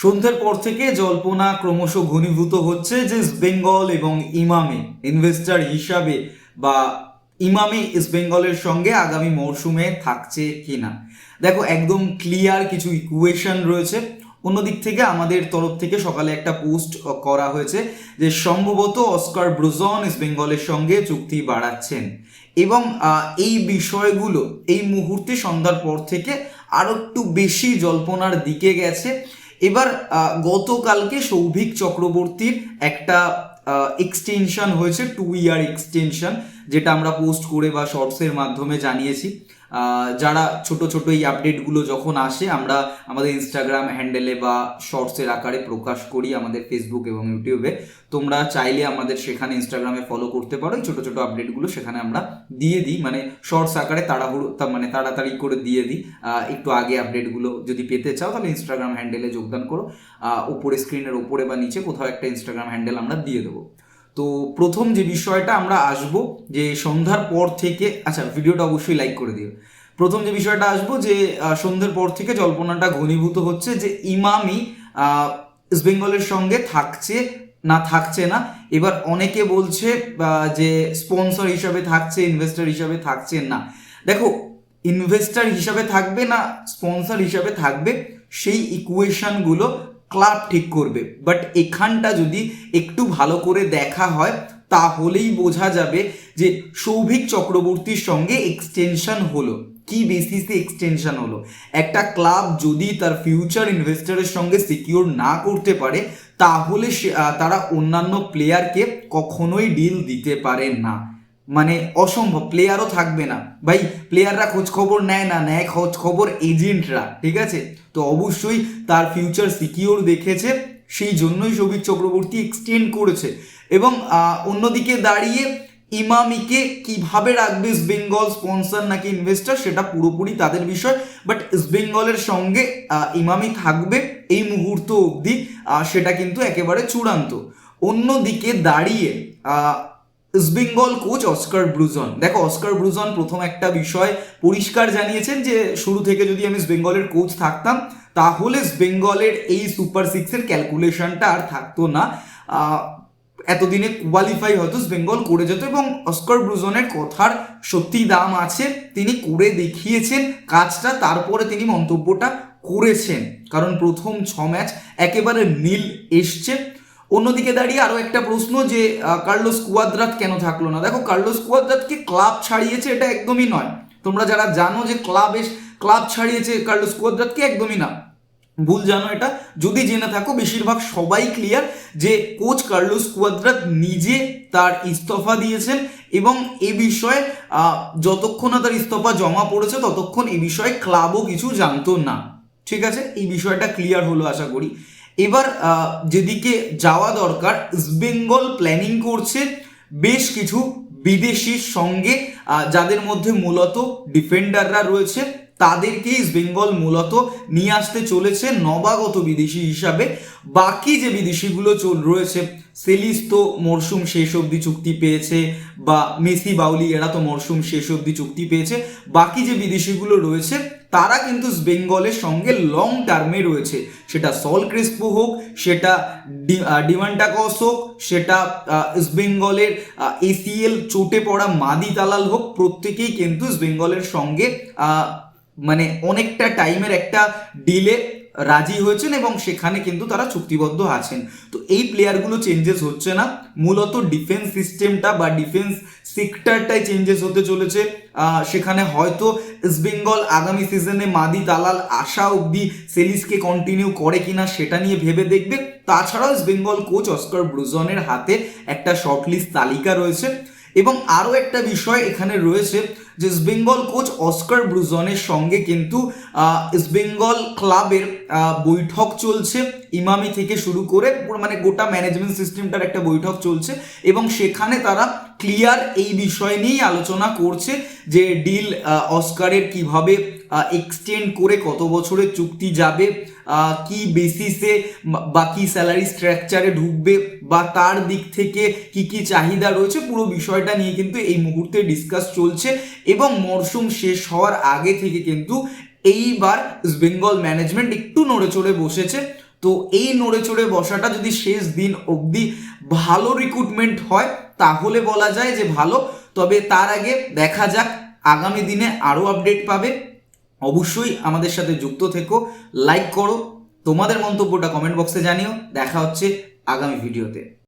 সন্ধ্যের পর থেকে জল্পনা ক্রমশ ঘনীভূত হচ্ছে যে বেঙ্গল এবং ইমামে ইনভেস্টার হিসাবে বা ইমামি ইস্ট বেঙ্গলের সঙ্গে আগামী মরশুমে থাকছে কিনা। দেখো, একদম ক্লিয়ার কিছু ইকুয়েশন রয়েছে। অন্যদিক থেকে আমাদের তরফ থেকে সকালে একটা পোস্ট করা হয়েছে যে সম্ভবত অস্কার ব্রুজন ইস্ট বেঙ্গলের সঙ্গে চুক্তি বাড়াচ্ছেন। এবং এই বিষয়গুলো, এই মুহূর্তে সন্ধ্যার পর থেকে আরও একটু বেশি জল্পনার দিকে গেছে। এবার গতকালকে সৌভিক চক্রবর্তীর একটা এক্সটেনশন হয়েছে টু ইয়ার এক্সটেনশন যেটা আমরা পোস্ট করে বা শর্টসের মাধ্যমে জানিয়েছি। যারা ছোট ছোট এই আপডেটগুলো যখন আসে, আমরা আমাদের ইনস্টাগ্রাম হ্যান্ডেলে বা শর্টসের আকারে প্রকাশ করি আমাদের ফেসবুক এবং ইউটিউবে তোমরা চাইলে আমাদের সেখানে ইনস্টাগ্রামে ফলো করতে পারো। ছোট ছোট আপডেটগুলো সেখানে আমরা দিয়ে দিই। মানে শর্টস আকারে তাড়াহুড়ো মানে তাড়াতাড়ি করে দিয়ে দিই। একটু আগে আপডেটগুলো যদি পেতে চাও, তাহলে ইনস্টাগ্রাম হ্যান্ডেলে যোগদান করো। উপরে স্ক্রিনের ওপরে বা নিচে কোথাও একটা ইনস্টাগ্রাম হ্যান্ডেল আমরা দিয়ে দেবো। তো প্রথম যে বিষয়টা আমরা আসব, যে সন্ধ্যার পর থেকে আচ্ছা ভিডিওটা অবশ্যই লাইক করে দিও। প্রথম যে বিষয়টা আসব, যে সন্ধ্যের পর থেকে জল্পনাটা ঘনীভূত হচ্ছে যে ইমামি ইস্ট বেঙ্গলের সঙ্গে থাকছে না থাকছে না। এবার অনেকে বলছে যে স্পন্সর হিসাবে থাকছে ইনভেস্টর হিসাবে থাকছে না। দেখো ইনভেস্টার হিসাবে থাকবে না স্পন্সর হিসাবে থাকবে, সেই ইকুয়েশনগুলো ক্লাব ঠিক করবে। বাট এখানটা যদি একটু ভালো করে দেখা হয়, তাহলেই বোঝা যাবে যে সৌভিক চক্রবর্তীর সঙ্গে এক্সটেনশন হলো। কি বেসিসে এক্সটেনশন হলো? একটা ক্লাব যদি তার ফিউচার ইনভেস্টরের সঙ্গে সিকিউর না করতে পারে, তাহলে তারা অন্যান্য প্লেয়ারকে কখনোই ডিল দিতে পারে না। মানে অসম্ভব প্লেয়ারও থাকবে না। ভাই প্লেয়াররা খোঁজ খবর নেয় না, নেয় খোঁজ খবর এজেন্টরা ঠিক আছে? তো অবশ্যই তার ফিউচার সিকিউর দেখেছে, সেই জন্যই সৌভিক চক্রবর্তী এক্সটেন্ড করেছে। এবং অন্যদিকে দাঁড়িয়ে ইমামিকে কীভাবে রাখবে ইস্ট বেঙ্গল স্পন্সর নাকি ইনভেস্টর সেটা পুরোপুরি তাদের বিষয় বাট ইস্ট বেঙ্গলের সঙ্গে ইমামি থাকবে এই মুহূর্ত অবধি সেটা কিন্তু একেবারে চূড়ান্ত। অন্যদিকে দাঁড়িয়ে আহ, East Bengal coach Oscar Bruzon. দেখো অস্কার ব্রুজন প্রথম একটা বিষয় পরিষ্কার জানিয়েছেন যে শুরু থেকে যদি আমি ইস্ট বেঙ্গলের কোচ থাকতাম তাহলে ইস্ট বেঙ্গলের এই সুপার সিক্সের ক্যালকুলেশনটা আর থাকতো না। এতদিনে কোয়ালিফাই হয়তো বেঙ্গল করে যেত এবং অস্কার ব্রুজনের কথার সত্যি দাম আছে। তিনি করে দেখিয়েছেন কাজটা তারপরে তিনি মন্তব্যটা করেছেন। কারণ প্রথম ছ ম্যাচ একেবারে নীল এসছে। অন্যদিকে দাঁড়িয়ে আরও একটা প্রশ্ন যে কার্লোস কুয়াদ্রাত কেন থাকল না? দেখো, কার্লোস কুয়াদ্রাতকে ক্লাব ছাড়িয়েছে এটা একদমই নয়। তোমরা যারা জানো যে ক্লাব ক্লাব ছাড়িয়েছে কার্লোস কুয়াদ্রাতকে, একদমই না। ভুল জানো এটা। যদি জেনে থাকো, বেশিরভাগ সবাই ক্লিয়ার যে কোচ কার্লোস কুয়াদ্রাত নিজে তার ইস্তফা দিয়েছেন এবং এ বিষয়ে যতক্ষণ না তার ইস্তফা জমা পড়েছে, ততক্ষণ এ বিষয়ে ক্লাবও কিছু জানতো না। ঠিক আছে? এই বিষয়টা ক্লিয়ার হলো, আশা করি। এবার যেদিকে যাওয়া দরকার ইস্টবেঙ্গল প্ল্যানিং করছে বেশ কিছু বিদেশির সঙ্গে যাদের মধ্যে মূলত ডিফেন্ডাররা রয়েছে। তাদেরকে ইস্ট বেঙ্গল মূলত নিয়ে আসতে চলেছে নবাগত বিদেশি হিসাবে। বাকি যে বিদেশিগুলো চল রয়েছে, সেলিস তো মরশুম শেষ অবধি চুক্তি পেয়েছে বা মেসি, বাউলি, এরা তো মরশুম শেষ অবধি চুক্তি পেয়েছে। বাকি যে বিদেশিগুলো রয়েছে, তারা কিন্তু বেঙ্গলের সঙ্গে লং টার্মে রয়েছে। সেটা সল ক্রিস্পো হোক, সেটা ডিমান্টাকস হোক, সেটা বেঙ্গলের এসিএল চোটে পড়া মাদি তালাল হোক, প্রত্যেকেই কিন্তু বেঙ্গলের সঙ্গে মানে অনেকটা টাইমের একটা ডিলে রাজি হয়েছেন এবং সেখানে কিন্তু তারা চুক্তিবদ্ধ আছেন। তো এই প্লেয়ারগুলো চেঞ্জেস হচ্ছে না। মূলত ডিফেন্স সিস্টেমটা বা ডিফেন্স সেক্টরটাই চেঞ্জেস হতে চলেছে। সেখানে হয়তো ইস্ট বেঙ্গল আগামী সিজনে মাদি দালাল আশা অবধি সেলিসকে কন্টিনিউ করে কিনা সেটা নিয়ে ভেবে দেখবে। তাছাড়াও ইস্ট বেঙ্গল কোচ অস্কার ব্রুজনের হাতে একটা শর্টলিস্ট তালিকা রয়েছে। এবং আরও একটা বিষয় এখানে রয়েছে যে ইস্টবেঙ্গল কোচ অস্কার ব্রুজনের সঙ্গে কিন্তু ইস্টবেঙ্গল ক্লাবের বৈঠক চলছে। ইমামি থেকে শুরু করে মানে গোটা ম্যানেজমেন্ট সিস্টেমটার একটা বৈঠক চলছে এবং সেখানে তারা ক্লিয়ার এই বিষয় নিয়েই আলোচনা করছে যে ডিল অস্কারের কীভাবে এক্সটেন্ড করে কত বছরের চুক্তি যাবে কি বেসিসে বা কি স্যালারি স্ট্রাকচারে ঢুকবে, বা তার দিক থেকে কি কি চাহিদা রয়েছে, পুরো বিষয়টা নিয়ে কিন্তু এই মুহূর্তে ডিসকাস চলছে এবং মরশুম শেষ হওয়ার আগে থেকে কিন্তু এইবার বেঙ্গল ম্যানেজমেন্ট একটু নড়ে চড়ে বসেছে। তো এই নড়ে চড়ে বসাটা যদি শেষ দিন অবধি ভালো রিক্রুটমেন্ট হয়, তাহলে বলা যায় যে ভালো। তবে তার আগে দেখা যাক, আগামী দিনে আরও আপডেট পাবে। অবশ্যই আমাদের সাথে যুক্ত থেকো লাইক করো, তোমাদের মন্তব্যটা কমেন্ট বক্সে জানিও, দেখা হচ্ছে আগামী ভিডিওতে